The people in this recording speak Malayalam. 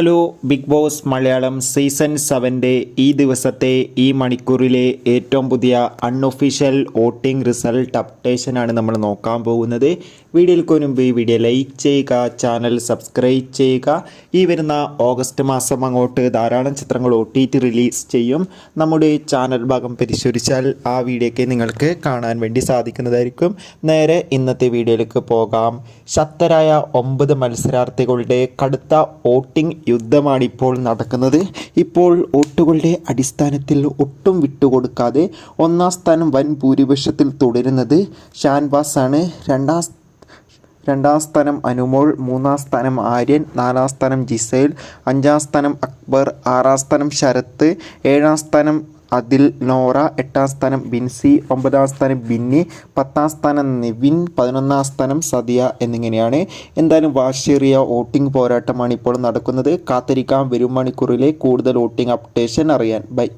Hello big boss Malayalam season സെവന്റെ ഈ ദിവസത്തെ ഈ മണിക്കൂറിലെ ഏറ്റവും പുതിയ അൺഒഫീഷ്യൽ വോട്ടിംഗ് റിസൾട്ട് അപ്ഡേഷനാണ് നമ്മൾ നോക്കാൻ പോകുന്നത്. വീഡിയോയിൽ മുൻപ് ഈ വീഡിയോ ലൈക്ക് ചെയ്യുക ചാനൽ സബ്സ്ക്രൈബ് ചെയ്യുക. ഈ വരുന്ന ഓഗസ്റ്റ് മാസം അങ്ങോട്ട് ധാരാളം ചിത്രങ്ങൾ ഒ ടി റിലീസ് ചെയ്യും. നമ്മുടെ ചാനൽ ഭാഗം പരിശോധിച്ചാൽ ആ വീഡിയോയ്ക്ക് നിങ്ങൾക്ക് കാണാൻ വേണ്ടി സാധിക്കുന്നതായിരിക്കും. നേരെ ഇന്നത്തെ വീഡിയോയിലേക്ക് പോകാം. ശക്തരായ ഒമ്പത് മത്സരാർത്ഥികളുടെ കടുത്ത വോട്ടിംഗ് യുദ്ധമാണ് ഇപ്പോൾ നടക്കുന്നത്. ഇപ്പോൾ വോട്ടുകളുടെ അടിസ്ഥാനത്തിൽ ഒട്ടും വിട്ടുകൊടുക്കാതെ ഒന്നാം സ്ഥാനം വൻ ഭൂരിപക്ഷത്തിൽ തുടരുന്നത് ഷാൻവാസ് ആണ് രണ്ടാം രണ്ടാം സ്ഥാനം അനുമോൾ മൂന്നാം സ്ഥാനം ആര്യൻ നാലാം സ്ഥാനം ജിസൈൽ അഞ്ചാം സ്ഥാനം അക്ബർ ആറാം സ്ഥാനം ശരത്ത് ഏഴാം സ്ഥാനം അതിൽ നോറ എട്ടാം സ്ഥാനം ബിൻസി ഒമ്പതാം സ്ഥാനം ബിന്നി പത്താം സ്ഥാനം നിവിൻ പതിനൊന്നാം സ്ഥാനം സദിയ എന്നിങ്ങനെയാണ്. എന്തായാലും വാശേറിയ വോട്ടിംഗ് പോരാട്ടമാണ് ഇപ്പോൾ നടക്കുന്നത്. കാത്തിരിക്കാം. വരും മണിക്കൂറിലെ കൂടുതൽ വോട്ടിംഗ് അപ്ഡേഷൻ അറിയാൻ. ബൈ.